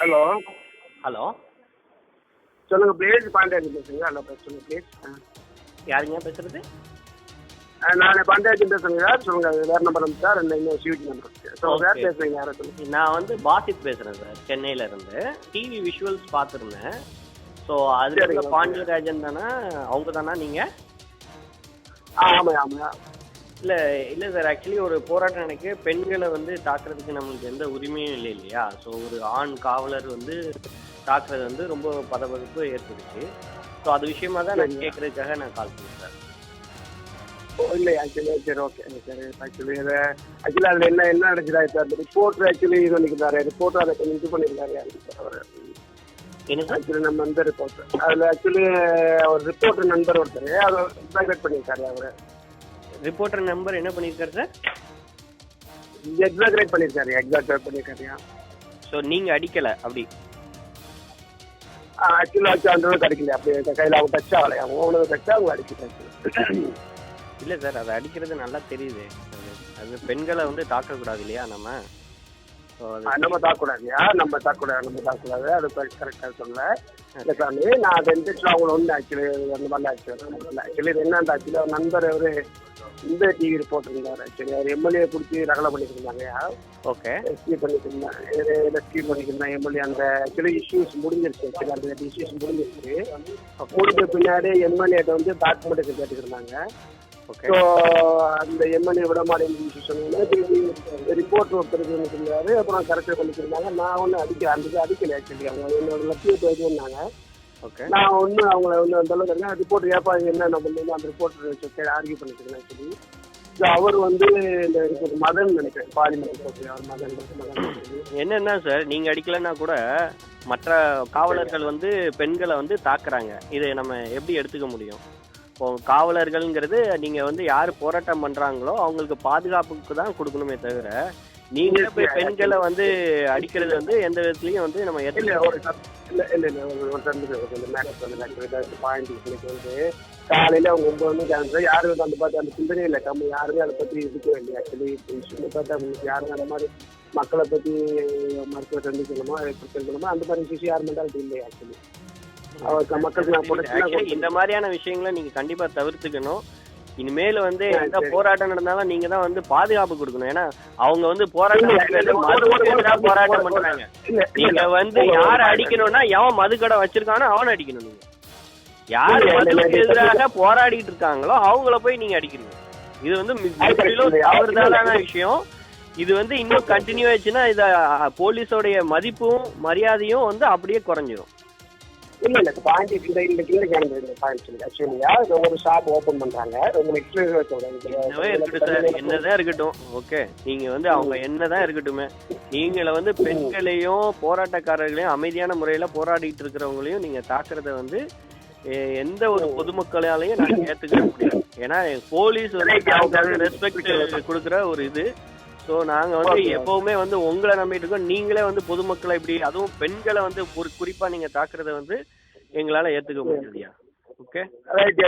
Hello. Hello. சொல்லுங்க please Pandiyaji பேசுங்க hello சொல்லுங்க ப்ளீஸ் யாருங்க பேசுறது? நான் பாண்டியாஜி பேசுறேங்க சார். சொல்லுங்க வேறு நம்பர் வந்து சார். இந்த இன்னும் ஸ்வீட் நம்பர் ஸோ Okay. பேசுறீங்க? யாரை சொல்லுங்க? நான் வந்து பாசித் பேசுறேன் சார் சென்னையில இருந்து. டிவி விஷுவல்ஸ் பார்த்துருந்தேன். ஸோ அதுல பாண்டியராஜன் தானே? அவங்க தானா நீங்க? ஆ ஆமாம் ஆமாம் இல்ல இல்ல சார் ஆக்சுவலி ஒரு போராட்டம் எனக்கு பெண்களை வந்து தாக்குறதுக்கு நம்மளுக்கு எந்த உரிமையும் இல்லை இல்லையா? ஸோ ஒரு ஆண் காவலர் வந்து தாக்குறது வந்து ரொம்ப பதபதப்பு ஏற்படுச்சு ஸோ அது விஷயமா தான் நான். கேட்கறதுக்காக நான் கால் பண்ணேன் சார் இல்லை ஆக்சுவலி சரி ஓகே சரி ஆக்சுவலி இது ஆக்சுவலி அதில் என்ன என்ன நடக்குதா ரிப்போர்ட்டர் ஆக்சுவலி இது பண்ணிக்கிறாரு ரிப்போர்ட்டர் அதை கொஞ்சம் இது பண்ணியிருக்காரு ஆக்சுவலி நம்ம வந்து ரிப்போர்ட்டர் அதில் ஆக்சுவலி ஒரு ரிப்போர்ட்டர் நண்பர் ஒருத்தர் அதை பண்ணியிருக்காரு அவர். ரிப்போர்ட்டர் நம்பர் என்ன பண்ணியிருக்காரு சார் எக்ஸாக்ரேட் பண்ணியிருக்காரு எக்ஸாக்ரேட் பண்ணியிருக்காருயா ஸோ நீங்க அடிக்கல அப்படி? ஆக்சுவலாக ஆச்சு அந்த அளவுக்கு அடிக்கல அப்படி கையில் அவங்க டச் ஆகலையா அவ்வளோ டச் அவங்க அடிக்கிட்டாச்சு இல்ல சார் அதை அடிக்கிறது நல்லா தெரியுது. அது பெண்களை வந்து தாக்கக்கூடாது இல்லையா நம்ம? நம்ம தாக்கூடாதுயா நம்ம தாக்கூடாது நம்ம தாக்கூடாது அது கரெக்டாக சொல்ல நான் அதை அவங்கள வந்து ஆக்சுவலி அந்த மாதிரிலாம் ஆக்சுவலி ஆக்சுவலி இது என்ன ஆக்சுவலி நண்பர் அவர் இந்த டிவி போட்டிருந்தார் ஆக்சுவலி அவர் எம்எல்ஏ பிடிச்சி ரகலை பண்ணிட்டு இருந்தாங்கயா ஓகே ரெஸ்கியூ பண்ணிட்டு இருந்தாங்க ரெஸ்கியூ பண்ணிட்டு இருந்தாங்க எம்எல்ஏ அந்த ஆக்சுவலி இஷ்யூஸ் முடிஞ்சிருச்சு ஆக்சுவலி அந்த இஷ்யூஸ் முடிஞ்சிருச்சு. முடிஞ்ச பின்னாடி எம்எல்ஏட்ட வந்து டாக்குமெண்ட் கேட்டுக்கிருந்தாங்க ஸோ அந்த எம்எல்ஏ விட மாட்டேங்குது சொன்னீங்கன்னா ரிப்போர்ட் ஒருத்தருக்கு இருந்தாரு. அப்புறம் கரெக்டாக பண்ணிக்கிருந்தாங்க நான் ஒன்றும் அடிக்க அந்த அடிக்கல ஆக்சுவலி அவங்க என்னோட லட்சிய போயிட்டு வந்தாங்க ஓகே நான் ஒன்றும் அவங்கள வந்து அந்த அளவுக்கு ரிப்போர்ட் ஏப்பா இது என்ன நம்ம வந்து அந்த ரிப்போர்ட் ஆர்கியூ பண்ணிக்கிறேன் ஆக்சுவலி ஸோ அவர் வந்து இந்த report மதன் நினைக்கிறேன். பார்லிமெண்ட் ரிப்போர்ட் அவர் மதன் என்னன்னா சார் நீங்க அடிக்கலைன்னா கூட மற்ற காவலர்கள் வந்து பெண்களை வந்து தாக்குறாங்க. இதை நம்ம எப்படி எடுத்துக்க முடியும்? இப்போ காவலர்கள்ங்கிறது நீங்க வந்து யார் போராட்டம் பண்றாங்களோ அவங்களுக்கு பாதுகாப்புக்கு தான் கொடுக்கணுமே தவிர நீங்க போய் பெண்களை வந்து அடிக்கிறது வந்து எந்த விதத்துலயும் வந்து நம்ம இல்ல ஒரு இல்ல இல்ல இல்ல ஒரு ஆக்சுவலி பாயிண்ட் இன்னைக்கு வந்து காலையில அவங்க ஒன்பது மணிக்கு அனுப்புறோம் யாரும் வந்து அந்த பார்த்து அந்த சிந்தனை இல்லை. கம்மி யாருமே அதை பத்தி இருக்கவே இல்லை ஆக்சுவலி விஷயம் பார்த்தா அவங்களுக்கு யாரும் அந்த மாதிரி மக்களை பத்தி மருத்துவ சந்திக்கணுமோ இருக்கணுமோ அந்த மாதிரி விஷயம் யார் மென்டாலிட்டி இல்லை ஆக்சுவலி மக்களுக்கு இந்த மாதிரியான விஷயங்களை நீங்க கண்டிப்பா தவிர்த்துக்கணும். இனிமேல் வந்து எந்த. போராட்டம் நடந்தாலும் நீங்க தான் வந்து பாதுகாப்பு கொடுக்கணும். ஏன்னா அவங்க வந்து போராட்டம் போராட்டம் பண்றாங்க. நீங்க வந்து யார அடிக்கணும்னா எவன் மதுக்கடை வச்சிருக்கானோ அவனை அடிக்கணும் நீங்க. யார் இல்ல. எதிராக போராடிட்டு இருக்காங்களோ அவங்கள போய் நீங்க அடிக்கிறீங்க. இது வந்து? தவறுதலான. விஷயம். இது வந்து இன்னும் கண்டினியூ ஆச்சுன்னா இத போலீஸோடைய மதிப்பும் மரியாதையும் வந்து அப்படியே குறைஞ்சிரும். இல்ல இல்ல பாயிண்ட் இந்த இந்த கீழே கேட்க பாயிண்ட் ஆக்சுவலியா ஒரு ஷாப் ஓபன் பண்றாங்க. உங்களுக்கு என்னதான் இருக்கட்டும். ஓகே நீங்க வந்து அவங்க என்னதான் இருக்கட்டுமே நீங்கள வந்து பெண்களையும் போராட்டக்காரர்களையும் அமைதியான முறையில போராடிட்டு இருக்கிறவங்களையும் நீங்க தாக்குறத வந்து எந்த ஒரு பொதுமக்களாலையும் நாங்க ஏத்துக்க முடியாது. ஏன்னா போலீஸ் வந்து ரெஸ்பெக்ட் கொடுக்குற ஒரு இது. ஸோ நாங்க வந்து. எப்பவுமே வந்து உங்களை நம்பிட்டு இருக்கோம். நீங்களே வந்து பொதுமக்களை இப்படி அதுவும் பெண்களை வந்து ஒரு குறிப்பா நீங்க தாக்குறத வந்து எங்களால ஏத்துக்க முடியாதுயா ஓகே ரைட்